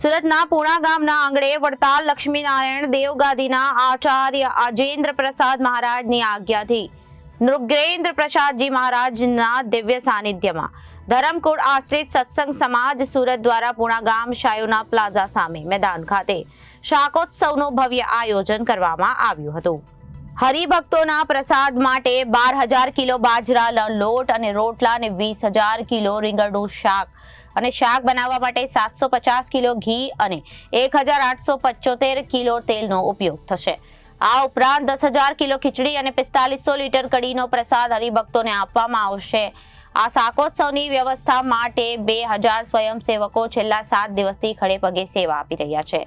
સુરતના પૂણા ગામના આંગણે વડતાલ લક્ષ્મીનારાયણ દેવગાદીના આચાર્ય અજેન્દ્ર પ્રસાદ મહારાજની આજ્ઞાથી નૃગેન્દ્ર પ્રસાદજી મહારાજના દિવ્ય સાનિધ્યમાં ધરમકુળ આશ્રિત સત્સંગ સમાજ સુરત દ્વારા પૂણા ગામ શાયોના પ્લાઝા સામે મેદાન ખાતે શાકોત્સવનું ભવ્ય આયોજન કરવામાં આવ્યું હતું. હરિભક્તોના પ્રસાદ માટે બાર હજાર કિલો બાજરા, લોટ અને રોટલા અને વીસ હજાર કિલો રીંગણનું શાક. અને શાક બનાવવા માટે સાતસો પચાસ કિલો ઘી અને એક હજાર આઠસો પચોતેર કિલો તેલનો ઉપયોગ થશે. આ ઉપરાંત દસ હજાર કિલો ખીચડી અને પિસ્તાલીસો લીટર કડીનો પ્રસાદ હરિભક્તોને આપવામાં આવશે. આ શાકોત્સવની વ્યવસ્થા માટે બે હજાર સ્વયંસેવકો છેલ્લા સાત દિવસથી ખડે પગે સેવા આપી રહ્યા છે.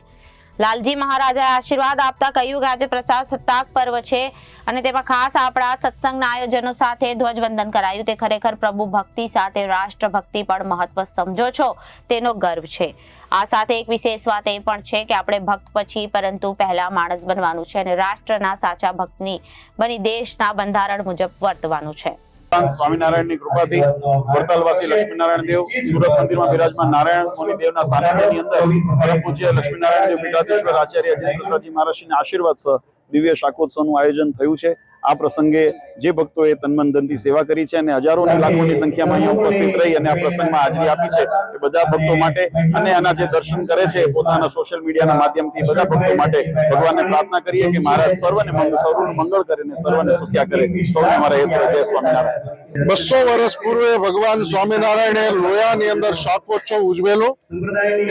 લાલજી મહારાજાએ આશીર્વાદ આપતા કહ્યું કે આજે પ્રસાદ સત્તાક પર્વ છે અને તેમાં ખાસ આપણા સત્સંગના આયોજનો સાથે ધ્વજવંદન કરાયું. તે ખરેખર પ્રભુ ભક્તિ સાથે રાષ્ટ્ર ભક્તિ પણ મહત્વ સમજો છો. તેનો ગર્વ છે. આ સાથે એક વિશેષ વાત એ પણ છે કે આપણે ભક્ત પછી પરંતુ પહેલા માણસ બનવાનું છે અને રાષ્ટ્રના સાચા ભક્તની બની દેશના બંધારણ મુજબ વર્તવાનું છે. ભગવાન સ્વામિનારાયણની કૃપાથી વડતાલવાસી લક્ષ્મીનારાયણ દેવ સુરત મંદિરમાં બિરાજમાન નારાયણ મુનિ દેવના સાનિધ્યની અંદર પરમ પૂજ્ય લક્ષ્મીનારાયણ દેવ પીઠાધીશ્વર આચાર્ય અજય પ્રસાદજી મહારાજના આશીર્વાદ સહ દિવ્ય શાકોત્સવનું આયોજન થયું છે. આ પ્રસંગે જે ભક્તોએ તનમન ધનથી સેવા કરી છે અને હજારોની લાખોની સંખ્યામાં અહીંયા ઉપસ્થિત રહી અને આ પ્રસંગમાં હાજરી આપી છે એ બધા ભક્તો માટે અને આના જે દર્શન કરે છે પોતાના સોશિયલ મીડિયાના માધ્યમથી બધા ભક્તો માટે ભગવાનને પ્રાર્થના કરીએ કે મહારાજ સર્વને મંગળ સર્વનું મંગળ કરે અને સર્વને સુખ્યા કરે. સૌને મારા હેતુ જય સ્વામિનારાયણ. બસો વર્ષ પૂર્વે ભગવાન સ્વામિનારાયણે લોયાની અંદર શાકોત્સવ ઉજવેલો.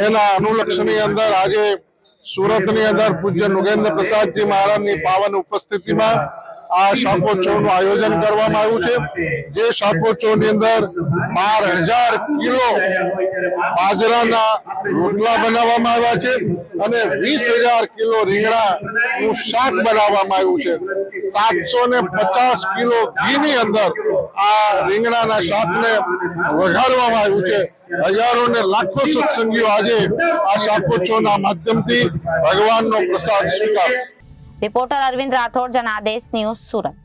એના અનુલક્ષની અંદર આજે સુરતની અંદર પૂજ્ય નુગેન્દ્ર પ્રસાદજી મહારાજની પાવન ઉપસ્થિતિમાં આ શાકોત્સવનું આયોજન કરવામાં આવ્યું છે. જે શાકોત્સવની અંદર બાર હજાર કિલો બાજરાના રોટલા બનાવવામાં આવ્યા છે અને વીસ હજાર કિલો રીંગણાનું શાક બનાવવામાં આવ્યું છે. સાતસો ને પચાસ કિલો ઘીની અંદર આ રીંગણાના શાકને વઘારવામાં આવ્યું છે. હજારો ને લાખો સત્સંગીઓ આજે આ શાકોત્સવના માધ્યમથી ભગવાનનો પ્રસાદ સ્વીકારશે. Reporter Arvind Rathod Janadesh news Surat.